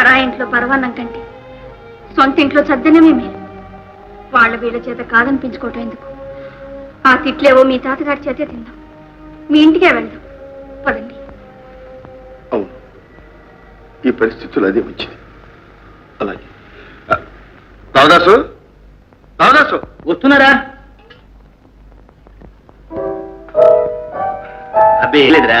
పరా ఇంట్లో పరవాన్నం కంటే సొంత ఇంట్లో సద్దనమే మేలు. వాళ్ళ వీళ్ళ చేత కాదనిపించుకోవటం ఎందుకు? ఆ తిట్లేవో మీ తాతగారి చేతే తిందాం. మీ ఇంటికే వెళ్దాం. పదండి. అవును. ఈ పరిస్థితులు అదే మంచిది. అలాగే. రావదాసు రావదాసు వస్తున్నారా? అబ్బే ఏం లేదురా.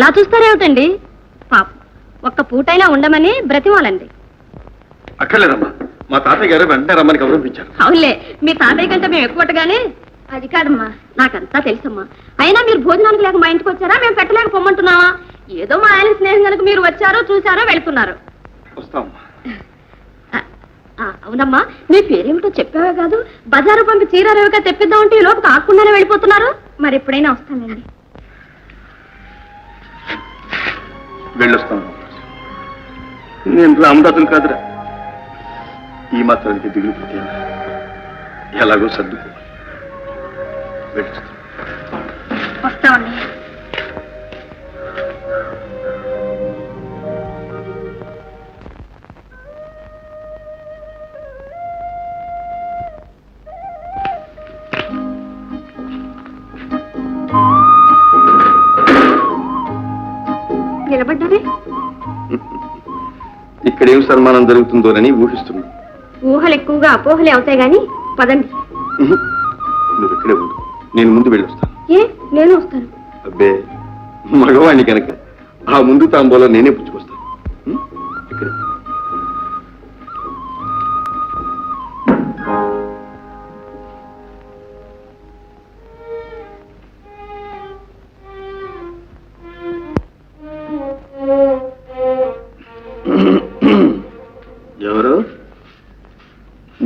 అలా చూస్తారేమిటండి? పాప ఒక్క పూటైనా ఉండమని బ్రతిమాలండి. అక్కర్లేదమ్మా. మా తాతయ్య గారు వెంటనే రమ్మని గౌరవించారు. అవునులే మీ తాతయ్య కంటే మేము ఎక్కువగానే అది కాదమ్మా. నాకంతా తెలుసమ్మా. అయినా మీరు భోజనానికి లేక మా ఇంటికి వచ్చారా? మేము పెట్టలేక పొమ్మంటున్నావా ఏదో మా ఆయన స్నేహం కనుక మీరు వచ్చారో చూసారో వెళ్తున్నారు. వస్తామమ్మా అవునమ్మా మీ పేరేమిటో చెప్పావే కాదు? బజారు పంపి చీరారేవిగా తెప్పిద్దామంటే ఈ లోపు కాకుండానే వెళ్ళిపోతున్నారు? మరి ఎప్పుడైనా వస్తానండి. వెళ్ళొస్తాను. నేను రామదాసులు కాదురా. ఈ మాత్రానికి దిగులు పెట్టేలా ఎలాగో సర్దుకోవాలి. వెళ్ళొస్తాను. ఇక్కడేం సన్మానం జరుగుతుందోనని ఊహిస్తున్నాను. ఊహలు ఎక్కువగా అపోహలే అవుతాయి గాని పదండి. నువ్వు ఇక్కడే ఉండు. నేను ముందు వెళ్ళొస్తాను. ఏ? నేను వస్తాను. అబ్బే మగవాణ్ణి కనుక ఆ ముందు తాంబూలం నేనే పుచ్చుకొస్తాను.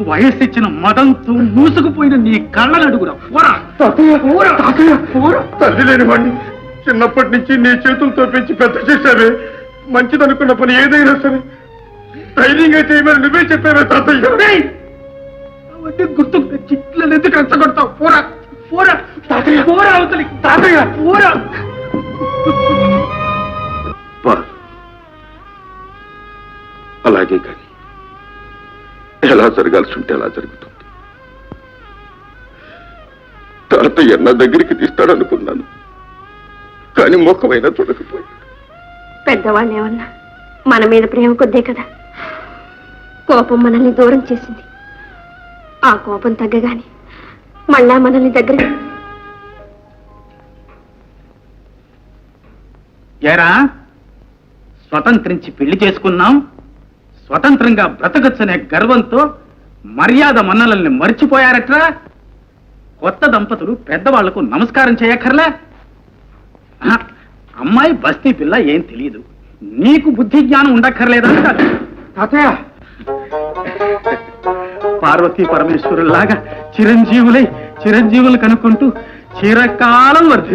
వయస్సు ఇచ్చిన మదంతో మూసుకుపోయిన నీ కళ్ళని అడుగురా. పోరా. తల్లి లేని వాడిని చిన్నప్పటి నుంచి నీ చేతులతో పెంచి పెద్ద చేశావే. మంచిదనుకున్న పని ఏదైనా సరే. ధైర్యంగా చేయమని నువ్వే చెప్పావే తాతయ్య! అవన్నీ గుర్తుకు తెచ్చి ఎందుకు రెచ్చగొడతావు పోరా. పోరా. తాతయ్య. పోరా అవతలి తాతయ్య. పోరా. అలాగే కానీ ఎలా జరగాల్సి ఉంటే అలా జరుగుతుంది. తాతయ్య నా దగ్గరికి తీస్తాడనుకున్నాను. కానీ మొక్కమైనా చూడకపోయాడు. పెద్దవాళ్ళు ఏమన్నా మన మీద ప్రేమ కొద్దే కదా? కోపం మనల్ని దూరం చేసింది. ఆ కోపం తగ్గగానే మళ్ళా మనల్ని దగ్గర ఏరా? స్వతంత్రించి పెళ్ళి చేసుకున్నాం స్వతంత్రంగా బ్రతకచ్చనే గర్వంతో మర్యాద మన్నలల్ని మర్చిపోయారట్రా? కొత్త దంపతులు పెద్దవాళ్ళకు నమస్కారం చేయక్కర్లే? అమ్మాయి బస్తీ పిల్ల ఏం తెలియదు. నీకు బుద్ధి జ్ఞానం ఉండక్కర్లేదా? తాతయ్య! పార్వతీ పరమేశ్వరులాగా చిరంజీవులై చిరంజీవులు కనుక్కుంటూ చిరకాలం వర్ధి